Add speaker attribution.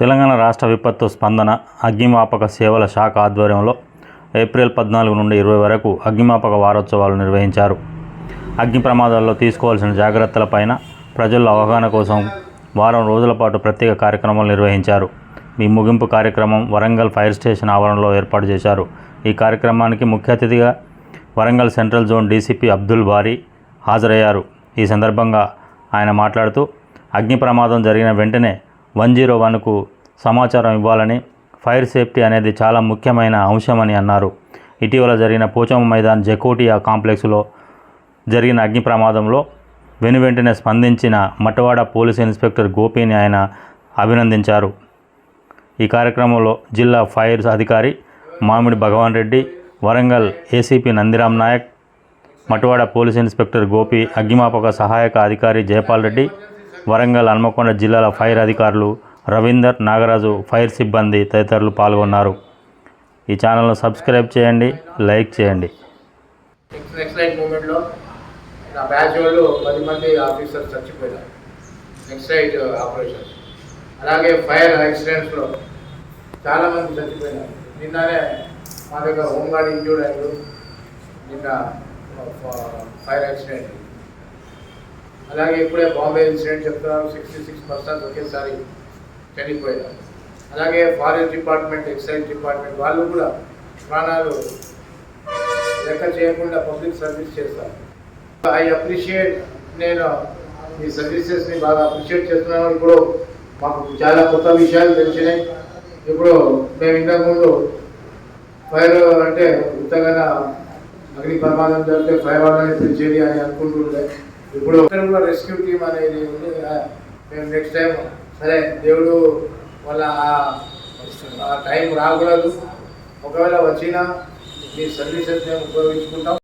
Speaker 1: తెలంగాణ రాష్ట్ర విపత్తు స్పందన అగ్నిమాపక సేవల శాఖ ఆధ్వర్యంలో ఏప్రిల్ పద్నాలుగు నుండి ఇరవై వరకు అగ్నిమాపక వారోత్సవాలు నిర్వహించారు. అగ్ని ప్రమాదాల్లో తీసుకోవాల్సిన జాగ్రత్తలపైన ప్రజల్లో అవగాహన కోసం వారం రోజుల పాటు ప్రత్యేక కార్యక్రమాలు నిర్వహించారు. ఈ ముగింపు కార్యక్రమం వరంగల్ ఫైర్ స్టేషన్ ఆవరణలో ఏర్పాటు చేశారు. ఈ కార్యక్రమానికి ముఖ్య అతిథిగా Warangal central zone DCP Abdul Bari హాజరయ్యారు. ఈ సందర్భంగా ఆయన మాట్లాడుతూ అగ్ని ప్రమాదం జరిగిన వెంటనే వన్ జీరో వన్కు సమాచారం ఇవ్వాలని ఫైర్ సేఫ్టీ అనేది చాలా ముఖ్యమైన అంశమని అన్నారు. ఇటీవల జరిగిన పోచమ్మ మైదాన్ జకోటియా కాంప్లెక్స్లో జరిగిన అగ్ని ప్రమాదంలో వెనువెంటనే స్పందించిన మటవాడ పోలీస్ ఇన్స్పెక్టర్ గోపిని ఆయన అభినందించారు. ఈ కార్యక్రమంలో జిల్లా ఫైర్ అధికారి Mamidi Bhagwan Reddy Warangal ACP Nandiram Naik Matwada police inspector Gopi అగ్నిమాపక సహాయక అధికారి జయపాల్ రెడ్డి వరంగల్ హన్మకొండ జిల్లాల ఫైర్ అధికారులు రవీందర్ నాగరాజు ఫైర్ సిబ్బంది తదితరులు పాల్గొన్నారు. ఈ ఛానల్ను సబ్స్క్రైబ్ చేయండి లైక్ చేయండి.
Speaker 2: నెక్స్ట్ లైట్ మూమెంట్లో నా బ్యాచ్ వాళ్ళు పది మంది ఆఫీసర్స్ చచ్చిపోయినారు. నెక్స్ట్ లైట్ ఆపరేషన్ అలాగే ఫైర్ యాక్సిడెంట్స్లో చాలామంది చచ్చిపోయినారు. నిన్ననే మా దగ్గర హోంగార్డ్ ఇంజూర్డ్ అయ్యారు. నిన్న uh, ఫైర్ యాక్సిడెంట్. అలాగే ఇప్పుడే బాంబే ఇన్సిడెంట్ చెప్తున్నారు. సిక్స్టీ సిక్స్ పర్సెంట్ ఒకేసారి చనిపోయారు. అలాగే ఫారెస్ట్ డిపార్ట్మెంట్ ఎక్సైజ్ డిపార్ట్మెంట్ వాళ్ళు కూడా ప్రాణాలు లెక్క చేయకుండా పబ్లిక్ సర్వీస్ చేస్తారు ఐ అప్రిషియేట్ నేను ఈ సర్వీసెస్ని బాగా అప్రిషియేట్ చేస్తున్నాను. ఇప్పుడు మాకు చాలా కొత్త విషయాలు తెలిసినాయి. ఇప్పుడు మేము ఇంతకుముందు ఫైర్ అంటే ఉత్తగా అగ్ని ప్రమాదం జరిగితే ఫైర్ వాళ్ళని పిలిచేది అని అనుకుంటుండే. ఇప్పుడు కూడా రెస్క్యూ టీమ్ అనేది ఉంది మేము నెక్స్ట్ టైం సరే దేవుడు వాళ్ళ ఆ టైం రాకూడదు. ఒకవేళ వచ్చినా మీ సర్వీసెస్ మేము ఉపయోగించుకుంటాం.